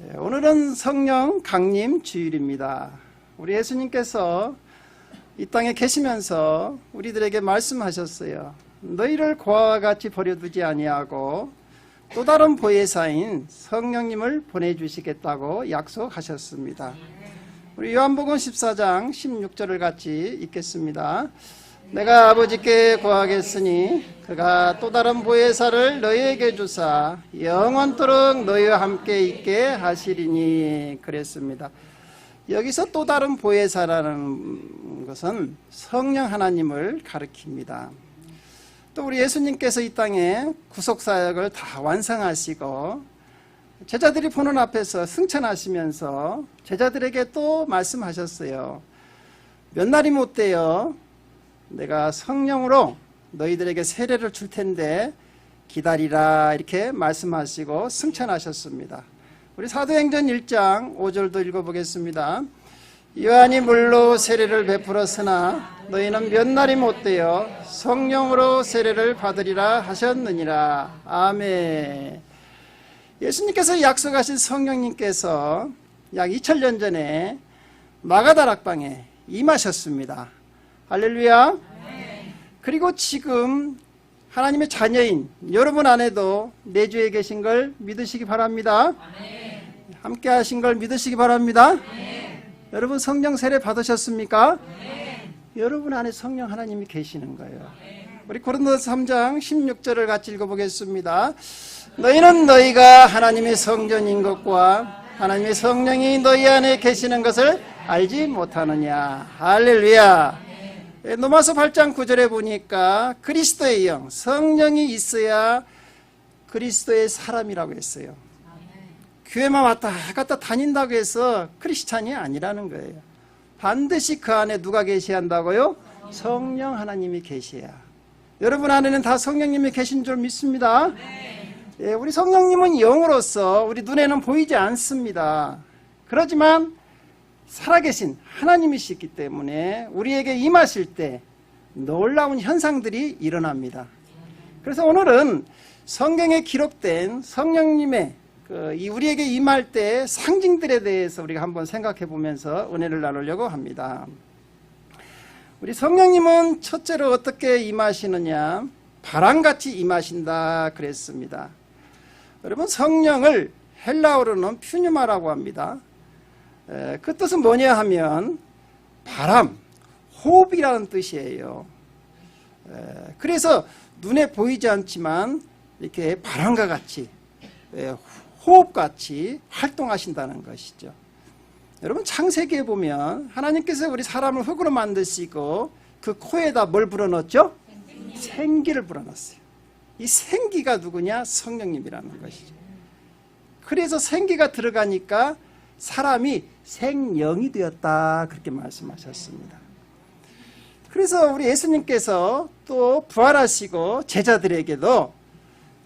예, 오늘은 성령 강림 주일입니다. 우리 예수님께서 이 땅에 계시면서 우리들에게 말씀하셨어요. 너희를 고아와 같이 버려두지 아니하고 또 다른 보혜사인 성령님을 보내주시겠다고 약속하셨습니다. 우리 요한복음 14장 16절을 같이 읽겠습니다. 내가 아버지께 구하겠으니 그가 또 다른 보혜사를 너희에게 주사 영원토록 너희와 함께 있게 하시리니 그랬습니다. 여기서 또 다른 보혜사라는 것은 성령 하나님을 가리킵니다. 또 우리 예수님께서 이 땅에 구속 사역을 다 완성하시고 제자들이 보는 앞에서 승천하시면서 제자들에게 또 말씀하셨어요. 몇 날이 못 돼요. 내가 성령으로 너희들에게 세례를 줄 텐데 기다리라 이렇게 말씀하시고 승천하셨습니다. 우리 사도행전 1장 5절도 읽어보겠습니다. 요한이 물로 세례를 베풀었으나 너희는 몇 날이 못 되어 성령으로 세례를 받으리라 하셨느니라. 아멘. 예수님께서 약속하신 성령님께서 약 2000년 전에 마가다락방에 임하셨습니다. 할렐루야. 그리고 지금 하나님의 자녀인 여러분 안에도 내주에 계신 걸 믿으시기 바랍니다. 함께 하신 걸 믿으시기 바랍니다. 여러분 성령 세례 받으셨습니까? 여러분 안에 성령 하나님이 계시는 거예요. 우리 고린도서 3장 16절을 같이 읽어보겠습니다. 너희는 너희가 하나님의 성전인 것과 하나님의 성령이 너희 안에 계시는 것을 알지 못하느냐. 할렐루야. 예, 로마서 8장 9절에 보니까 그리스도의 영, 성령이 있어야 그리스도의 사람이라고 했어요. 교회만 왔다 갔다 다닌다고 해서 크리스찬이 아니라는 거예요. 반드시 그 안에 누가 계셔야 한다고요? 성령 하나님이 계셔야. 여러분 안에는 다 성령님이 계신 줄 믿습니다. 예, 우리 성령님은 영으로서 우리 눈에는 보이지 않습니다. 그렇지만 살아계신 하나님이시기 때문에 우리에게 임하실 때 놀라운 현상들이 일어납니다. 그래서 오늘은 성경에 기록된 성령님의 그이 우리에게 임할 때 상징들에 대해서 우리가 한번 생각해 보면서 은혜를 나누려고 합니다. 우리 성령님은 첫째로 어떻게 임하시느냐? 바람같이 임하신다 그랬습니다. 여러분 성령을 헬라어로는 퓨뉴마라고 합니다. 에, 그 뜻은 뭐냐 하면 바람, 호흡이라는 뜻이에요. 에, 그래서 눈에 보이지 않지만 이렇게 바람과 같이 에, 호흡같이 활동하신다는 것이죠. 여러분 창세기에 보면 하나님께서 우리 사람을 흙으로 만드시고 그 코에다 뭘 불어넣었죠? 생기를 불어넣었어요. 이 생기가 누구냐? 성령님이라는 것이죠. 그래서 생기가 들어가니까 사람이 생영이 되었다 그렇게 말씀하셨습니다. 그래서 우리 예수님께서 또 부활하시고 제자들에게도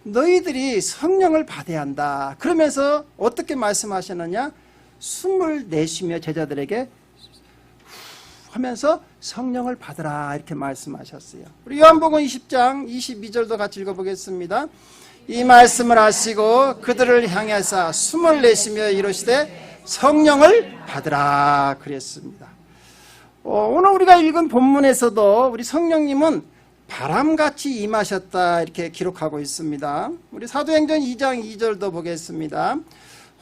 너희들이 성령을 받아야 한다. 그러면서 어떻게 말씀하셨느냐? 숨을 내쉬며 제자들에게 하면서 성령을 받으라 이렇게 말씀하셨어요. 우리 요한복음 20장 22절도 같이 읽어보겠습니다. 이 말씀을 하시고 그들을 향해서 숨을 내쉬며 이르시되 성령을 받으라 그랬습니다. 어, 오늘 우리가 읽은 본문에서도 우리 성령님은 바람같이 임하셨다 이렇게 기록하고 있습니다. 우리 사도행전 2장 2절도 보겠습니다.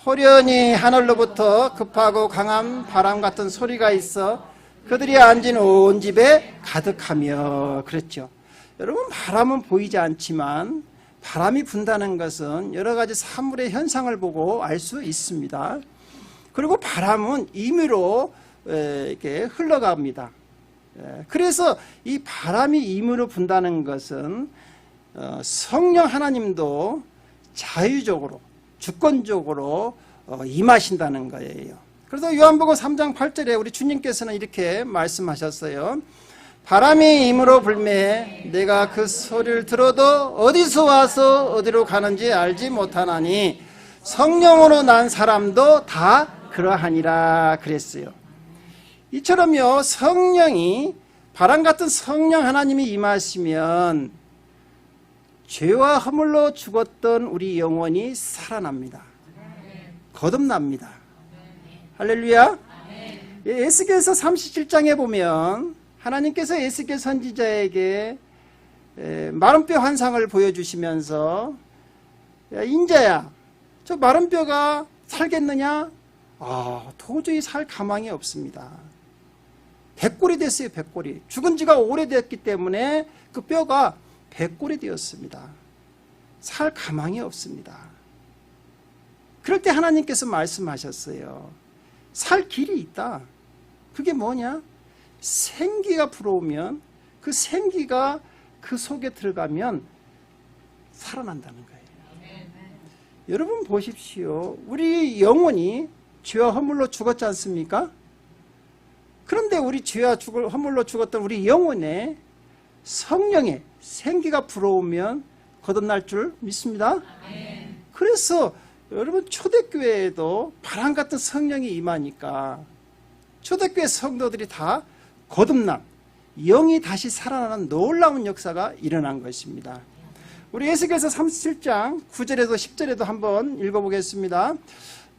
호련히 하늘로부터 급하고 강한 바람 같은 소리가 있어 그들이 앉은 온 집에 가득하며 그랬죠. 여러분 바람은 보이지 않지만 바람이 분다는 것은 여러 가지 사물의 현상을 보고 알 수 있습니다. 그리고 바람은 임의로 이렇게 흘러갑니다. 그래서 이 바람이 임의로 분다는 것은 어, 성령 하나님도 자유적으로 주권적으로 어, 임하신다는 거예요. 그래서 요한복음 3장 8절에 우리 주님께서는 이렇게 말씀하셨어요. 바람이 임으로 불매 내가 그 소리를 들어도 어디서 와서 어디로 가는지 알지 못하나니 성령으로 난 사람도 다 그러하니라 그랬어요. 이처럼요 성령이 바람 같은 성령 하나님이 임하시면 죄와 허물로 죽었던 우리 영혼이 살아납니다. 거듭납니다. 할렐루야. 예, 에스겔서 37장에 보면 하나님께서 에스겔 선지자에게 에, 마른 뼈 환상을 보여주시면서 야, 인자야 저 마른 뼈가 살겠느냐? 아 도저히 살 가망이 없습니다. 백골이 됐어요 백골이 죽은 지가 오래됐기 때문에 그 뼈가 백골이 되었습니다. 살 가망이 없습니다. 그럴 때 하나님께서 말씀하셨어요. 살 길이 있다. 그게 뭐냐? 생기가 불어오면 그 생기가 그 속에 들어가면 살아난다는 거예요. 여러분 보십시오. 우리 영혼이 죄와 허물로 죽었지 않습니까? 그런데 우리 죄와 죽을, 허물로 죽었던 우리 영혼에 성령의 생기가 불어오면 거듭날 줄 믿습니다. 그래서 여러분 초대교회에도 바람 같은 성령이 임하니까 초대교회 성도들이 다 거듭남, 영이 다시 살아나는 놀라운 역사가 일어난 것입니다. 우리 예수께서 37장 9절에도 10절에도 한번 읽어보겠습니다.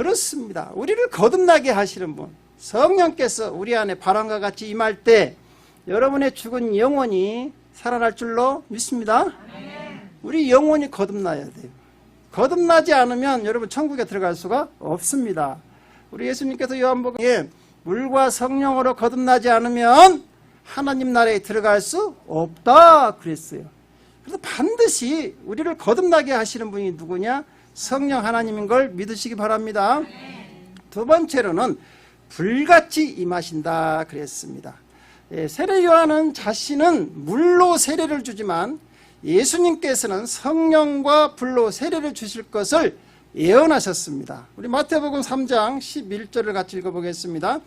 그렇습니다. 우리를 거듭나게 하시는 분 성령께서 우리 안에 바람과 같이 임할 때 여러분의 죽은 영혼이 살아날 줄로 믿습니다. 우리 영혼이 거듭나야 돼요. 거듭나지 않으면 여러분 천국에 들어갈 수가 없습니다. 우리 예수님께서 요한복음에 물과 성령으로 거듭나지 않으면 하나님 나라에 들어갈 수 없다 그랬어요. 그래서 반드시 우리를 거듭나게 하시는 분이 누구냐? 성령 하나님인 걸 믿으시기 바랍니다. 두 번째로는 불같이 임하신다 그랬습니다. 예, 세례 요한은 자신은 물로 세례를 주지만 예수님께서는 성령과 불로 세례를 주실 것을 예언하셨습니다. 우리 마태복음 3장 11절을 같이 읽어보겠습니다.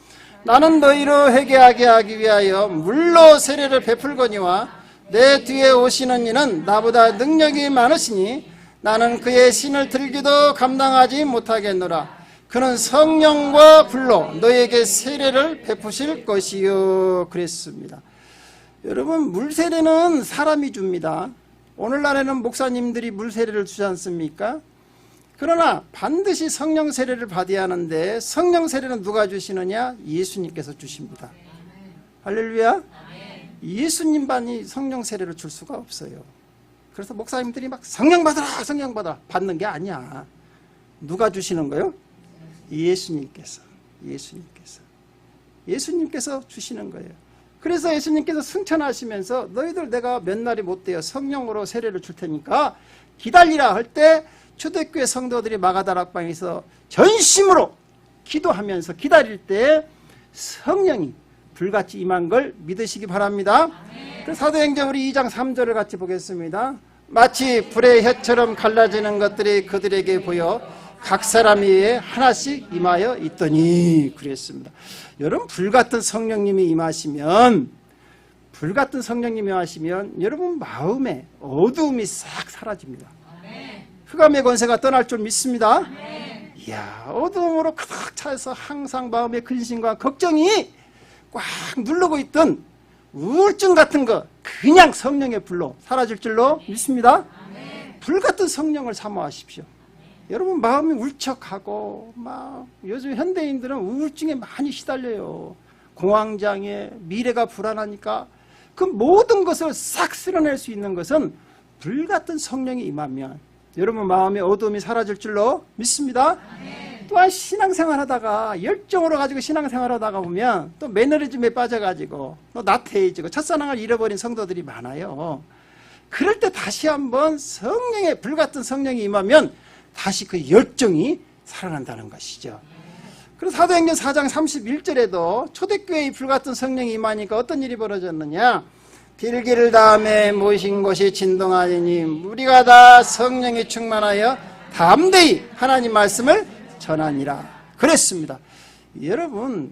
나는 너희로 회개하게 하기 위하여 물로 세례를 베풀거니와 내 뒤에 오시는 이는 나보다 능력이 많으시니 나는 그의 신을 들기도 감당하지 못하겠노라. 그는 성령과 불로 너희에게 세례를 베푸실 것이요. 그랬습니다. 여러분, 물 세례는 사람이 줍니다. 오늘날에는 목사님들이 물 세례를 주지 않습니까? 그러나 반드시 성령 세례를 받아야 하는데 성령 세례는 누가 주시느냐? 예수님께서 주십니다. 할렐루야. 예수님만이 성령 세례를 줄 수가 없어요. 그래서 목사님들이 막 성령 받아라, 성령 받아라 받는 게 아니야. 누가 주시는 거요? 예수님께서. 예수님께서. 예수님께서 주시는 거예요. 그래서 예수님께서 승천하시면서 너희들 내가 몇 날이 못 되어 성령으로 세례를 줄 테니까 기다리라 할 때 초대교회 성도들이 마가다락방에서 전심으로 기도하면서 기다릴 때 성령이 불같이 임한 걸 믿으시기 바랍니다. 그 사도행전 우리 2장 3절을 같이 보겠습니다. 마치 불의 혀처럼 갈라지는 것들이 그들에게 보여 각 사람 위에 하나씩 임하여 있더니 그랬습니다. 여러분 불같은 성령님이 임하시면 불같은 성령님이 임하시면 여러분 마음에 어두움이 싹 사라집니다. 흑암의 권세가 떠날 줄 믿습니다. 이야, 어둠으로 가득 차서 항상 마음의 근심과 걱정이 꽉 누르고 있던 우울증 같은 거 그냥 성령의 불로 사라질 줄로 믿습니다. 불 같은 성령을 사모하십시오. 여러분 마음이 울적하고 막 요즘 현대인들은 우울증에 많이 시달려요. 공황장애, 미래가 불안하니까 그 모든 것을 싹 쓸어낼 수 있는 것은 불 같은 성령이 임하면 여러분 마음의 어두움이 사라질 줄로 믿습니다. 또한 신앙생활 하다가 열정으로 가지고 신앙생활 하다가 보면 또 매너리즘에 빠져가지고 또 나태해지고 첫사랑을 잃어버린 성도들이 많아요. 그럴 때 다시 한번 성령의 불같은 성령이 임하면 다시 그 열정이 살아난다는 것이죠. 그래서 사도행전 4장 31절에도 초대교회의 불같은 성령이 임하니까 어떤 일이 벌어졌느냐 빌기를 다음에 모신 곳이 진동하니 우리가 다 성령이 충만하여 담대히 하나님 말씀을 전하니라. 그랬습니다. 여러분,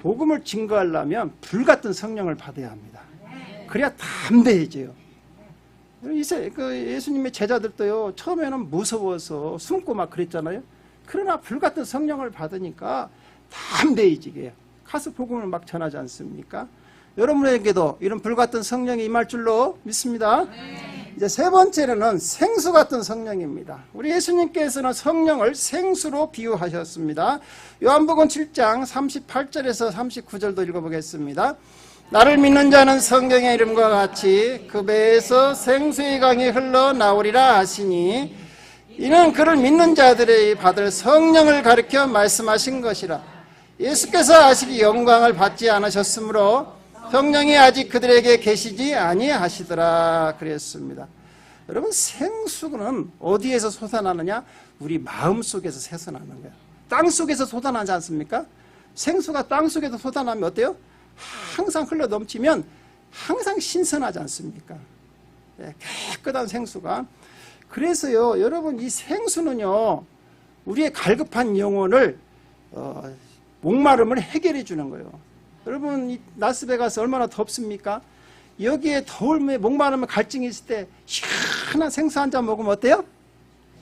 복음을 증거하려면 불같은 성령을 받아야 합니다. 그래야 담대해져요. 그 예수님의 제자들도요, 처음에는 무서워서 숨고 막 그랬잖아요. 그러나 불같은 성령을 받으니까 담대해지게. 가서 복음을 막 전하지 않습니까? 여러분에게도 이런 불같은 성령이 임할 줄로 믿습니다. 이제 세 번째로는 생수 같은 성령입니다. 우리 예수님께서는 성령을 생수로 비유하셨습니다. 요한복음 7장 38절에서 39절도 읽어보겠습니다. 나를 믿는 자는 성경의 이름과 같이 그 배에서 생수의 강이 흘러나오리라 하시니 이는 그를 믿는 자들의 받을 성령을 가리켜 말씀하신 것이라 예수께서 아직 영광을 받지 않으셨으므로 성령이 아직 그들에게 계시지 아니하시더라 그랬습니다. 여러분 생수는 어디에서 솟아나느냐? 우리 마음 속에서 솟아나는 거예요. 땅 속에서 솟아나지 않습니까? 생수가 땅 속에서 솟아나면 어때요? 항상 흘러 넘치면 항상 신선하지 않습니까? 예, 깨끗한 생수가. 그래서요, 여러분 이 생수는요, 우리의 갈급한 영혼을 어, 목마름을 해결해 주는 거예요. 여러분 이 라스베가스 얼마나 덥습니까? 여기에 더울매 목마르면 갈증이 있을 때 시원한 생수 한 잔 먹으면 어때요?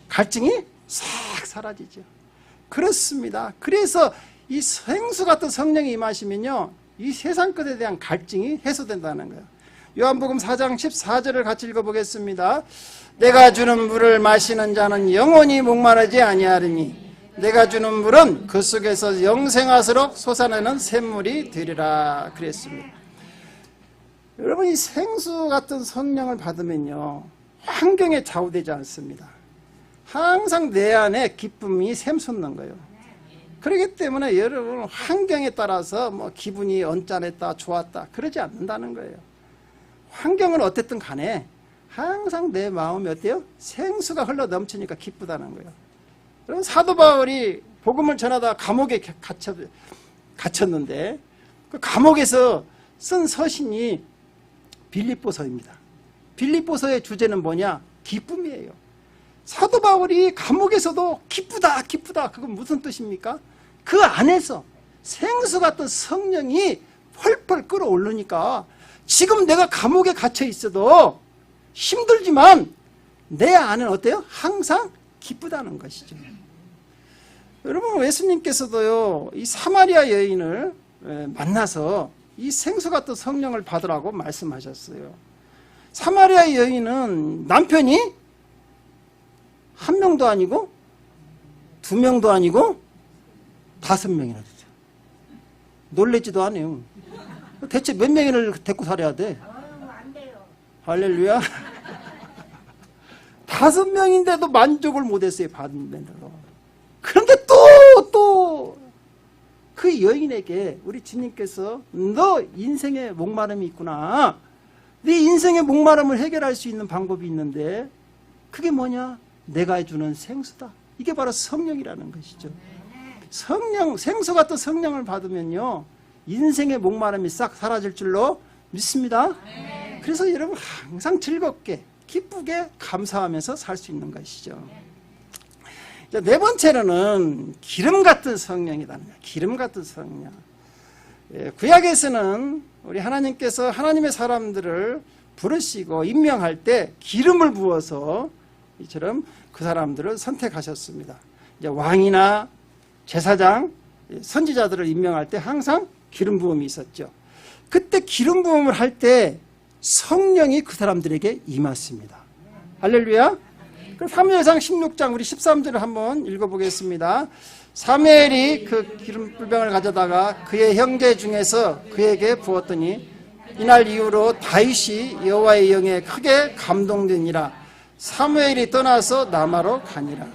갈증이 싹 사라지죠. 그렇습니다. 그래서 이 생수 같은 성령이 임하시면요. 이 세상 것에 대한 갈증이 해소된다는 거예요. 요한복음 4장 14절을 같이 읽어보겠습니다. 내가 주는 물을 마시는 자는 영원히 목마르지 아니하리니 내가 주는 물은 그 속에서 영생하도록 솟아내는 샘물이 되리라 그랬습니다. 여러분 이 생수 같은 성령을 받으면요 환경에 좌우되지 않습니다. 항상 내 안에 기쁨이 샘솟는 거예요. 그렇기 때문에 여러분 환경에 따라서 뭐 기분이 언짢았다 좋았다 그러지 않는다는 거예요. 환경은 어쨌든 간에 항상 내 마음이 어때요? 생수가 흘러 넘치니까 기쁘다는 거예요. 사도 바울이 복음을 전하다 감옥에 갇혀, 갇혔는데 그 감옥에서 쓴 서신이 빌립보서입니다. 빌립보서의 주제는 뭐냐? 기쁨이에요. 사도 바울이 감옥에서도 기쁘다, 기쁘다. 그건 무슨 뜻입니까? 그 안에서 생수 같은 성령이 펄펄 끓어오르니까 지금 내가 감옥에 갇혀 있어도 힘들지만 내 안은 어때요? 항상 기쁘다는 것이죠. 여러분 예수님께서도요 이 사마리아 여인을 만나서 이 생수 같은 성령을 받으라고 말씀하셨어요. 사마리아 여인은 남편이 한 명도 아니고 두 명도 아니고 다섯 명이나 되죠. 놀래지도 않아요. 대체 몇 명을 데리고 살아야 돼? 할렐루야. 다섯 명인데도 만족을 못했어요, 받은 대로. 그런데 또, 또, 그 여인에게 우리 주님께서 너 인생에 목마름이 있구나. 네 인생의 목마름을 해결할 수 있는 방법이 있는데 그게 뭐냐? 내가 주는 생수다. 이게 바로 성령이라는 것이죠. 성령, 생수 같은 성령을 받으면요. 인생의 목마름이 싹 사라질 줄로 믿습니다. 그래서 여러분 항상 즐겁게, 기쁘게 감사하면서 살 수 있는 것이죠. 네 번째로는 기름 같은 성령이라는 거예요. 기름 같은 성령. 예, 구약에서는 우리 하나님께서 하나님의 사람들을 부르시고 임명할 때 기름을 부어서 이처럼 그 사람들을 선택하셨습니다. 이제 왕이나 제사장, 선지자들을 임명할 때 항상 기름 부음이 있었죠. 그때 기름 부음을 할 때 성령이 그 사람들에게 임했습니다. 할렐루야. 사무엘상 16장 우리 13절을 한번 읽어보겠습니다. 사무엘이 그 기름 불병을 가져다가 그의 형제 중에서 그에게 부었더니 이날 이후로 다윗이 여호와의 영에 크게 감동되니라. 사무엘이 떠나서 남아로 가니라.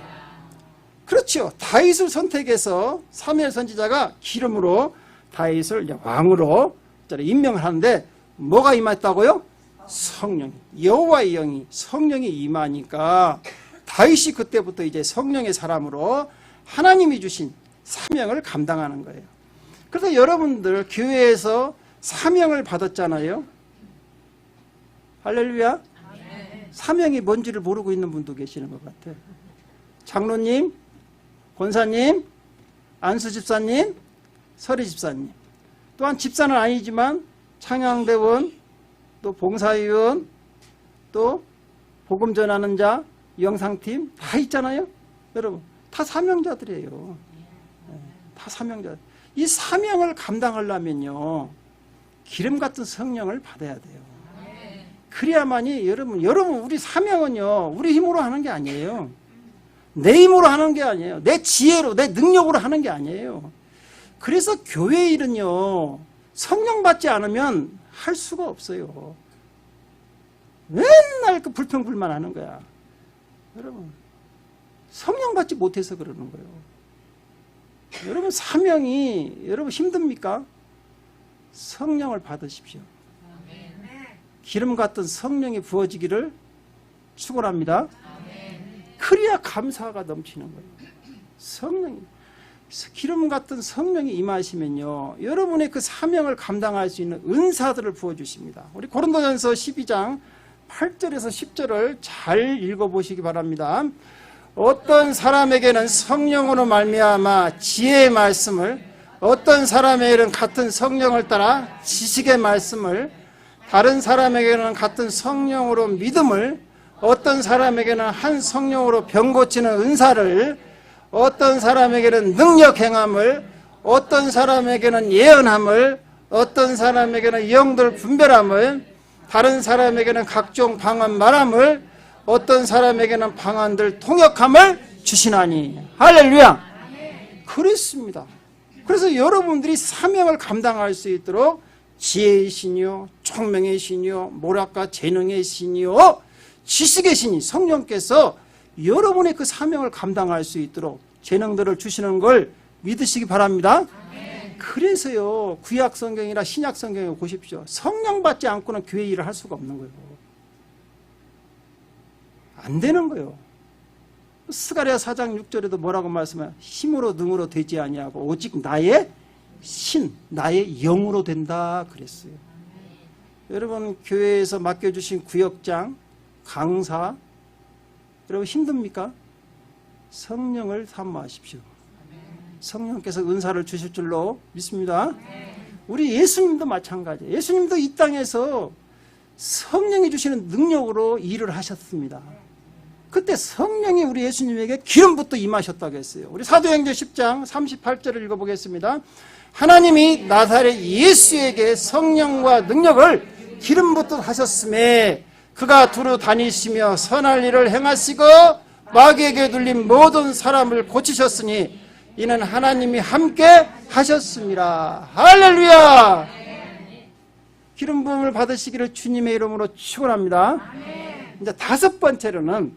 그렇죠. 다윗을 선택해서 사무엘 선지자가 기름으로 다윗을 왕으로 임명을 하는데 뭐가 임했다고요? 성령, 여호와의 영이 성령이 임하니까 다윗이 그때부터 이제 성령의 사람으로 하나님이 주신 사명을 감당하는 거예요. 그래서 여러분들 교회에서 사명을 받았잖아요. 할렐루야. 사명이 뭔지를 모르고 있는 분도 계시는 것 같아요. 장로님, 권사님, 안수 집사님, 서리 집사님. 또한 집사는 아니지만 창양대원, 또 봉사위원, 또 복음 전하는 자, 영상팀 다 있잖아요. 여러분, 다 사명자들이에요. 네, 다 사명자. 이 사명을 감당하려면요. 기름 같은 성령을 받아야 돼요. 그래야만이 여러분, 여러분 우리 사명은요. 우리 힘으로 하는 게 아니에요. 내 힘으로 하는 게 아니에요. 내 지혜로, 내 능력으로 하는 게 아니에요. 그래서 교회 일은요. 성령 받지 않으면 할 수가 없어요. 맨날 그 불평불만 하는 거야. 여러분, 성령 받지 못해서 그러는 거예요. 여러분, 사명이, 여러분 힘듭니까? 성령을 받으십시오. 기름 같은 성령이 부어지기를 축원합니다. 그래야 감사가 넘치는 거예요. 성령이 기름 같은 성령이 임하시면요. 여러분의 그 사명을 감당할 수 있는 은사들을 부어 주십니다. 우리 고린도전서 12장 8절에서 10절을 잘 읽어 보시기 바랍니다. 어떤 사람에게는 성령으로 말미암아 지혜의 말씀을 어떤 사람에게는 같은 성령을 따라 지식의 말씀을 다른 사람에게는 같은 성령으로 믿음을 어떤 사람에게는 한 성령으로 병 고치는 은사를 어떤 사람에게는 능력 행함을 어떤 사람에게는 예언함을 어떤 사람에게는 영들 분별함을 다른 사람에게는 각종 방언 말함을 어떤 사람에게는 방언들 통역함을 주시나니. 할렐루야! 그렇습니다. 그래서 여러분들이 사명을 감당할 수 있도록 지혜의 신이요 총명의 신이요 뭐랄까 재능의 신이요 지식의 신이 성령께서 여러분의 그 사명을 감당할 수 있도록 재능들을 주시는 걸 믿으시기 바랍니다. 그래서요 구약 성경이나 신약 성경에 보십시오. 성령 받지 않고는 교회 일을 할 수가 없는 거예요. 안 되는 거예요. 스가랴 4장 6절에도 뭐라고 말씀해요? 힘으로 능으로 되지 아니하고 오직 나의 신, 나의 영으로 된다 그랬어요. 여러분 교회에서 맡겨주신 구역장, 강사 여러분 힘듭니까? 성령을 사모하십시오. 성령께서 은사를 주실 줄로 믿습니다. 우리 예수님도 마찬가지예요. 예수님도 이 땅에서 성령이 주시는 능력으로 일을 하셨습니다. 그때 성령이 우리 예수님에게 기름부터 임하셨다고 했어요. 우리 사도행전 10장 38절을 읽어보겠습니다. 하나님이 나사렛 예수에게 성령과 능력을 기름부터 하셨음에 그가 두루 다니시며 선할 일을 행하시고 마귀에게 눌린 모든 사람을 고치셨으니 이는 하나님이 함께 하셨습니다. 할렐루야! 기름 부음을 받으시기를 주님의 이름으로 축원합니다. 이제 다섯 번째로는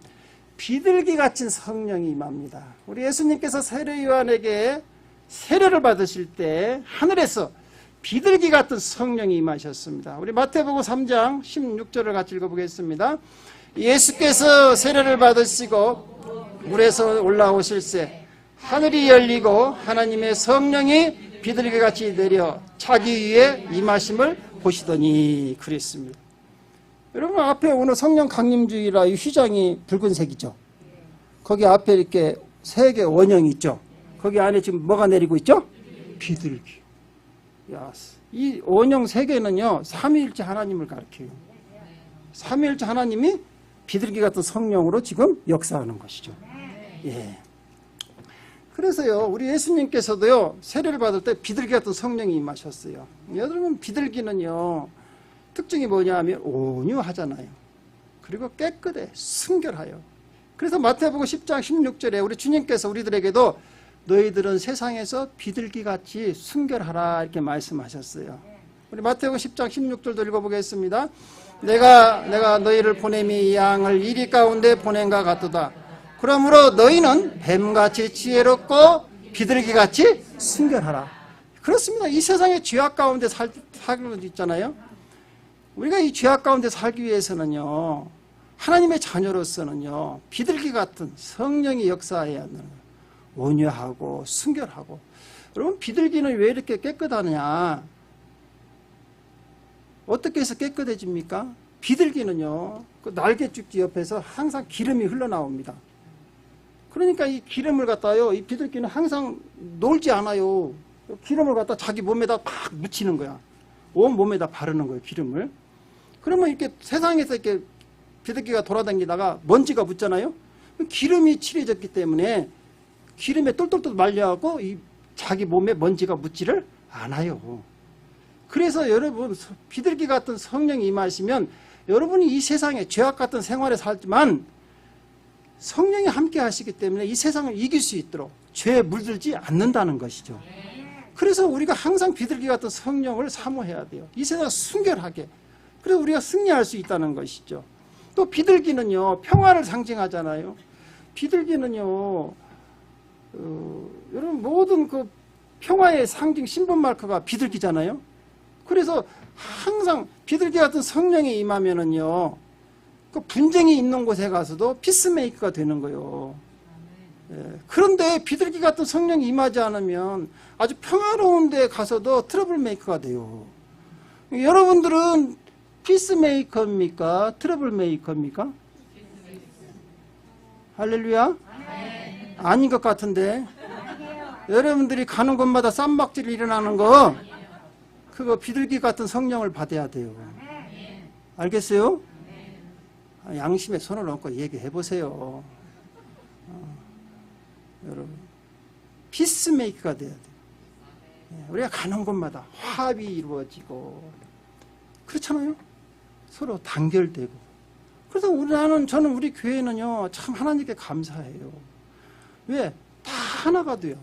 비둘기 같은 성령이 임합니다. 우리 예수님께서 세례 요한에게 세례를 받으실 때 하늘에서 비둘기 같은 성령이 임하셨습니다. 우리 마태복음 3장 16절을 같이 읽어보겠습니다. 예수께서 세례를 받으시고 물에서 올라오실새 하늘이 열리고 하나님의 성령이 비둘기 같이 내려 자기 위에 임하심을 보시더니 그랬습니다. 여러분 앞에 오늘 성령 강림주의라 이 휘장이 붉은색이죠. 거기 앞에 이렇게 세 개 원형이 있죠. 거기 안에 지금 뭐가 내리고 있죠? 비둘기. 야, 이 원형 세 개는요 삼위일체 하나님을 가리켜요. 삼위일체 하나님이 비둘기 같은 성령으로 지금 역사하는 것이죠. 예. 그래서요, 우리 예수님께서도요, 세례를 받을 때 비둘기 같은 성령이 임하셨어요. 여러분, 비둘기는요, 특징이 뭐냐 하면 온유하잖아요. 그리고 깨끗해, 순결하여. 그래서 마태복음 10장 16절에 우리 주님께서 우리들에게도 너희들은 세상에서 비둘기 같이 순결하라 이렇게 말씀하셨어요. 우리 마태복음 10장 16절도 읽어보겠습니다. 내가 내가 너희를 보냄이 양을 이리 가운데 보낸가 같도다. 그러므로 너희는 뱀같이 지혜롭고 비둘기같이 순결하라. 그렇습니다. 이 세상의 죄악 가운데 살, 살고 있잖아요. 우리가 이 죄악 가운데 살기 위해서는요. 하나님의 자녀로서는요. 비둘기 같은 성령이 역사해야 하는 온유하고 순결하고 여러분 비둘기는 왜 이렇게 깨끗하느냐 어떻게 해서 깨끗해집니까? 비둘기는요 그 날개 쭉지 옆에서 항상 기름이 흘러나옵니다 그러니까 이 기름을 갖다요, 이 비둘기는 항상 놀지 않아요. 기름을 갖다 자기 몸에다 팍 묻히는 거야. 온 몸에다 바르는 거예요, 기름을. 그러면 이렇게 세상에서 이렇게 비둘기가 돌아다니다가 먼지가 붙잖아요. 기름이 칠해졌기 때문에 기름에 똘똘똘 말려갖고 이 자기 몸에 먼지가 묻지를 않아요. 그래서 여러분 비둘기 같은 성령이 임하시면 여러분이 이 세상에 죄악 같은 생활에 살지만 성령이 함께 하시기 때문에 이 세상을 이길 수 있도록 죄에 물들지 않는다는 것이죠. 그래서 우리가 항상 비둘기 같은 성령을 사모해야 돼요. 이 세상 순결하게. 그래서 우리가 승리할 수 있다는 것이죠. 또 비둘기는요, 평화를 상징하잖아요. 비둘기는요, 어, 여러분 모든 그 평화의 상징 신분 마크가 비둘기잖아요. 그래서 항상 비둘기 같은 성령이 임하면은요, 그 분쟁이 있는 곳에 가서도 피스메이커가 되는 거예요. 예, 그런데 비둘기 같은 성령이 임하지 않으면 아주 평화로운 데 가서도 트러블 메이커가 돼요. 여러분들은 피스메이커입니까? 트러블 메이커입니까? 할렐루야? 아닌 것 같은데. 여러분들이 가는 곳마다 쌈박질 일어나는 거, 그거 비둘기 같은 성령을 받아야 돼요. 알겠어요? 아, 양심에 손을 얹고 얘기해 보세요. 어, 여러분, 피스메이커가 돼야 돼요. 예, 우리가 가는 곳마다 화합이 이루어지고, 그렇잖아요? 서로 단결되고. 그래서 우리 나는, 저는 우리 교회는요, 참 하나님께 감사해요. 왜? 다 하나가 돼요.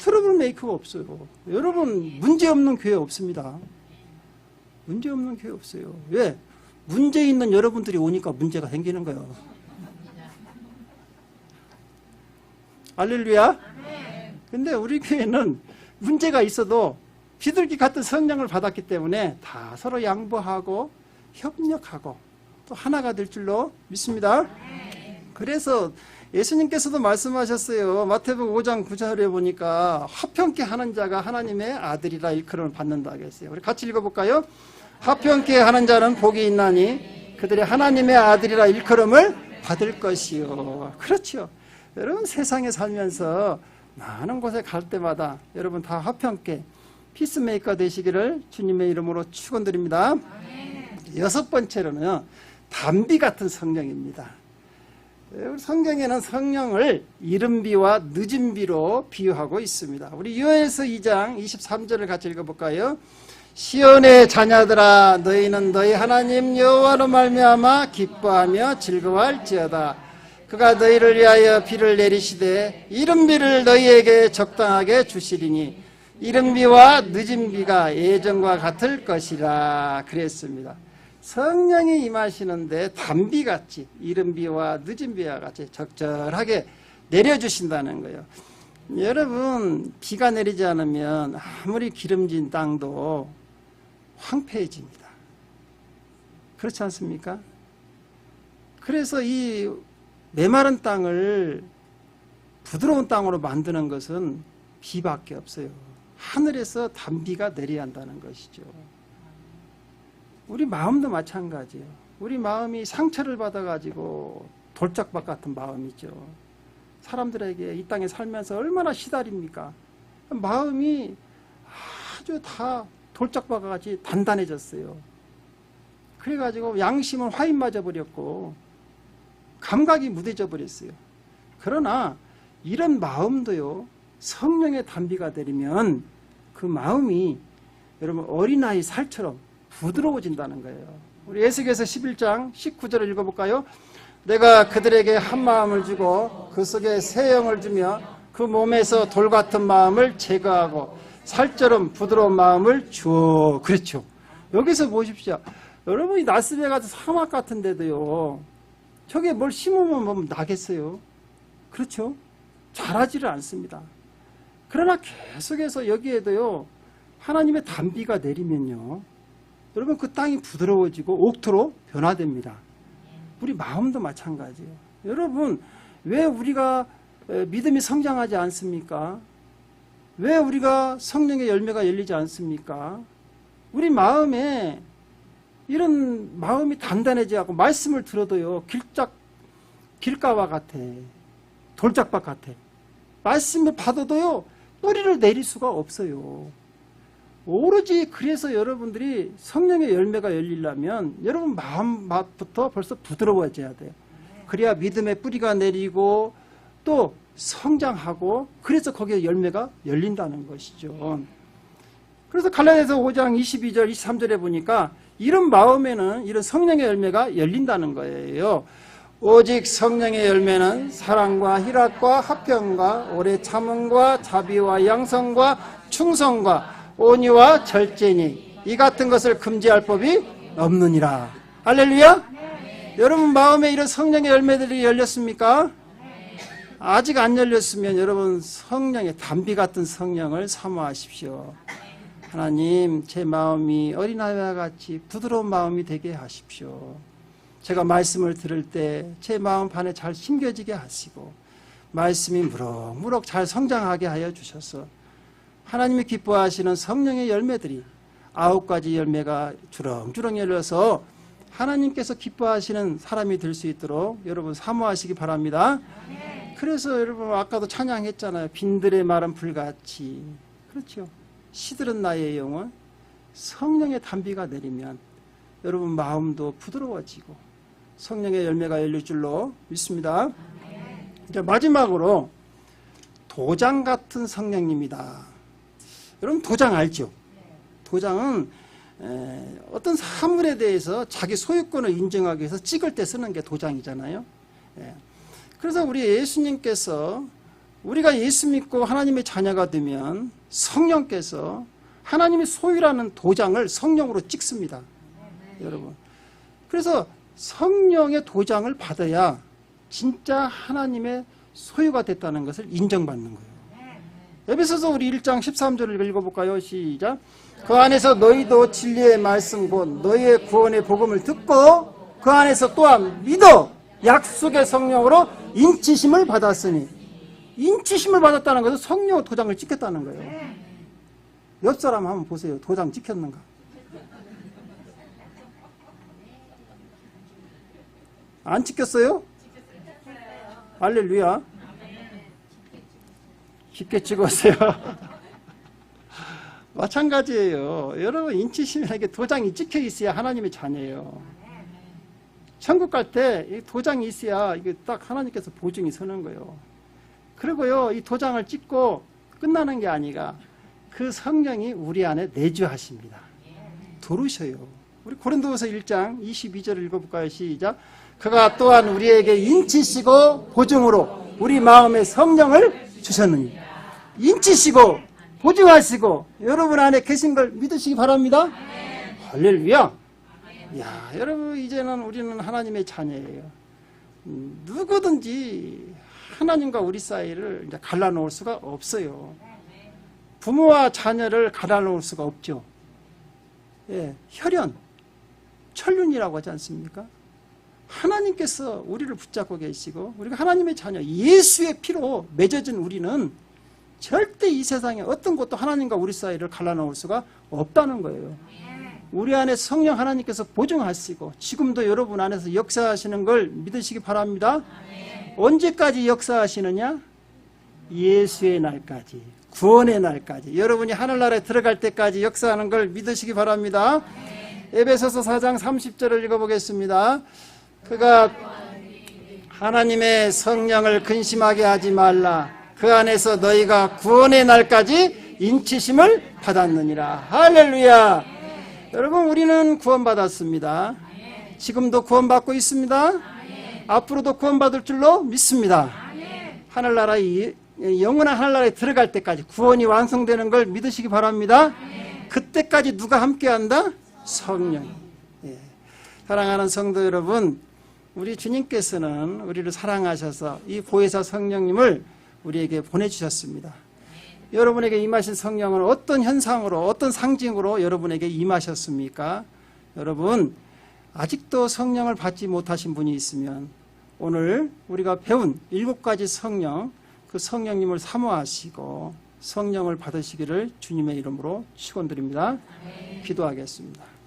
트러블 메이커가 없어요. 여러분, 문제 없는 교회 없습니다. 문제 없는 교회 없어요. 왜? 문제 있는 여러분들이 오니까 문제가 생기는 거예요. 알렐루야? 근데 우리 교회는 문제가 있어도 비둘기 같은 성령을 받았기 때문에 다 서로 양보하고 협력하고 또 하나가 될 줄로 믿습니다. 그래서 예수님께서도 말씀하셨어요. 마태복음 5장 9절에 보니까 화평케 하는 자가 하나님의 아들이라 일컬음을 받는다 그랬어요. 우리 같이 읽어볼까요? 화평케 하는 자는 복이 있나니 그들이 하나님의 아들이라 일컬음을 받을 것이요. 그렇죠. 여러분 세상에 살면서 많은 곳에 갈 때마다 여러분 다 화평케 피스메이커 되시기를 주님의 이름으로 축원드립니다. 여섯 번째로는 담비 같은 성령입니다. 우리 성경에는 성령을 이른비와 늦은비로 비유하고 있습니다. 우리 요에서 2장 23절을 같이 읽어볼까요? 시온의 자녀들아 너희는 너희 하나님 여호와로 말미암아 기뻐하며 즐거워할지어다. 그가 너희를 위하여 비를 내리시되 이른 비를 너희에게 적당하게 주시리니 이른 비와 늦은 비가 예전과 같을 것이라 그랬습니다. 성령이 임하시는데 단비같이 이른 비와 늦은 비와 같이 적절하게 내려주신다는 거예요. 여러분 비가 내리지 않으면 아무리 기름진 땅도 황폐해집니다. 그렇지 않습니까? 그래서 이 메마른 땅을 부드러운 땅으로 만드는 것은 비밖에 없어요. 하늘에서 단비가 내려야 한다는 것이죠. 우리 마음도 마찬가지예요. 우리 마음이 상처를 받아가지고 돌짝박 같은 마음이죠. 사람들에게 이 땅에 살면서 얼마나 시달입니까? 마음이 아주 다 돌짝박같이 단단해졌어요. 그래가지고 양심은 화인 맞아버렸고 감각이 무뎌져 버렸어요. 그러나 이런 마음도요 성령의 단비가 되면 그 마음이 여러분 어린아이 살처럼 부드러워진다는 거예요. 우리 예수께서 11장 19절을 읽어볼까요? 내가 그들에게 한 마음을 주고 그 속에 새 영을 주며 그 몸에서 돌 같은 마음을 제거하고 살처럼 부드러운 마음을 주어 그렇죠. 여기서 보십시오. 여러분이 나스베 같은 사막 같은 데도요. 저게 뭘 심으면 뭐 나겠어요. 그렇죠. 자라지를 않습니다. 그러나 계속해서 여기에도요. 하나님의 단비가 내리면요. 여러분 그 땅이 부드러워지고 옥토로 변화됩니다. 우리 마음도 마찬가지예요. 여러분 왜 우리가 믿음이 성장하지 않습니까? 왜 우리가 성령의 열매가 열리지 않습니까? 우리 마음에 이런 마음이 단단해지고 말씀을 들어도요 길짝 길가와 같아 돌짝밭 같아. 말씀을 받아도요, 뿌리를 내릴 수가 없어요. 오로지 그래서 여러분들이 성령의 열매가 열리려면 여러분 마음부터 벌써 부드러워져야 돼요. 그래야 믿음의 뿌리가 내리고 또 성장하고 그래서 거기에 열매가 열린다는 것이죠. 그래서 갈라디아서 5장 22절 23절에 보니까 이런 마음에는 이런 성령의 열매가 열린다는 거예요. 오직 성령의 열매는 사랑과 희락과 합평과 오래 참음과 자비와 양성과 충성과 온유와 절제니 이 같은 것을 금지할 법이 없느니라. 할렐루야. 여러분 마음에 이런 성령의 열매들이 열렸습니까? 아직 안 열렸으면 여러분 성령의 담비 같은 성령을 사모하십시오. 하나님, 제 마음이 어린아이와 같이 부드러운 마음이 되게 하십시오. 제가 말씀을 들을 때 제 마음 반에 잘 심겨지게 하시고, 말씀이 무럭무럭 잘 성장하게 하여 주셔서, 하나님이 기뻐하시는 성령의 열매들이 아홉 가지 열매가 주렁주렁 열려서 하나님께서 기뻐하시는 사람이 될 수 있도록 여러분 사모하시기 바랍니다. 그래서 여러분 아까도 찬양했잖아요. 빈들의 말은 불같이. 그렇죠. 시들은 나의 영혼 성령의 담비가 내리면 여러분 마음도 부드러워지고 성령의 열매가 열릴 줄로 믿습니다. 이제 마지막으로 도장 같은 성령입니다. 여러분 도장 알죠? 도장은 에, 어떤 사물에 대해서 자기 소유권을 인정하기 위해서 찍을 때 쓰는 게 도장이잖아요. 예. 그래서 우리 예수님께서 우리가 예수 믿고 하나님의 자녀가 되면 성령께서 하나님의 소유라는 도장을 성령으로 찍습니다. 여러분. 그래서 성령의 도장을 받아야 진짜 하나님의 소유가 됐다는 것을 인정받는 거예요. 에베소서 우리 1장 13절을 읽어볼까요? 시작. 그 안에서 너희도 진리의 말씀 곧 너희의 구원의 복음을 듣고 그 안에서 또한 믿어 약속의 성령으로 인치심을 받았으니 인치심을 받았다는 것은 성령 도장을 찍혔다는 거예요. 옆 사람 한번 보세요. 도장 찍혔는가? 안 찍혔어요? 할렐루야. 깊게 찍었어요. 마찬가지예요. 여러분 인치심에게 도장이 찍혀 있어야 하나님의 자녀예요. 천국 갈 때 도장이 있어야 이게 딱 하나님께서 보증이 서는 거예요. 그리고요 이 도장을 찍고 끝나는 게 아니라 그 성령이 우리 안에 내주하십니다. 들으셔요. 우리 고린도후서 1장 22절을 읽어볼까요? 시작. 그가 또한 우리에게 인치시고 보증으로 우리 마음의 성령을 주셨느니 인치시고 보증하시고 여러분 안에 계신 걸 믿으시기 바랍니다. 할렐루야. 야, 여러분 이제는 우리는 하나님의 자녀예요. 음, 누구든지 하나님과 우리 사이를 이제 갈라놓을 수가 없어요. 부모와 자녀를 갈라놓을 수가 없죠. 예, 혈연, 천륜이라고 하지 않습니까? 하나님께서 우리를 붙잡고 계시고 우리가 하나님의 자녀 예수의 피로 맺어진 우리는 절대 이 세상에 어떤 것도 하나님과 우리 사이를 갈라놓을 수가 없다는 거예요. 우리 안에 성령 하나님께서 보증하시고 지금도 여러분 안에서 역사하시는 걸 믿으시기 바랍니다. 언제까지 역사하시느냐? 예수의 날까지, 구원의 날까지, 여러분이 하늘나라에 들어갈 때까지 역사하는 걸 믿으시기 바랍니다. 에베소서 4장 30절을 읽어보겠습니다. 그가 하나님의 성령을 근심하게 하지 말라. 그 안에서 너희가 구원의 날까지 인치심을 받았느니라. 할렐루야. 여러분, 우리는 구원받았습니다. 지금도 구원받고 있습니다. 앞으로도 구원받을 줄로 믿습니다. 하늘나라, 영원한 하늘나라에 들어갈 때까지 구원이 완성되는 걸 믿으시기 바랍니다. 그때까지 누가 함께 한다? 성령. 예. 사랑하는 성도 여러분, 우리 주님께서는 우리를 사랑하셔서 이 보혜사 성령님을 우리에게 보내주셨습니다. 여러분에게 임하신 성령은 어떤 현상으로, 어떤 상징으로 여러분에게 임하셨습니까? 여러분, 아직도 성령을 받지 못하신 분이 있으면 오늘 우리가 배운 일곱 가지 성령, 그 성령님을 사모하시고 성령을 받으시기를 주님의 이름으로 축원드립니다. 기도하겠습니다.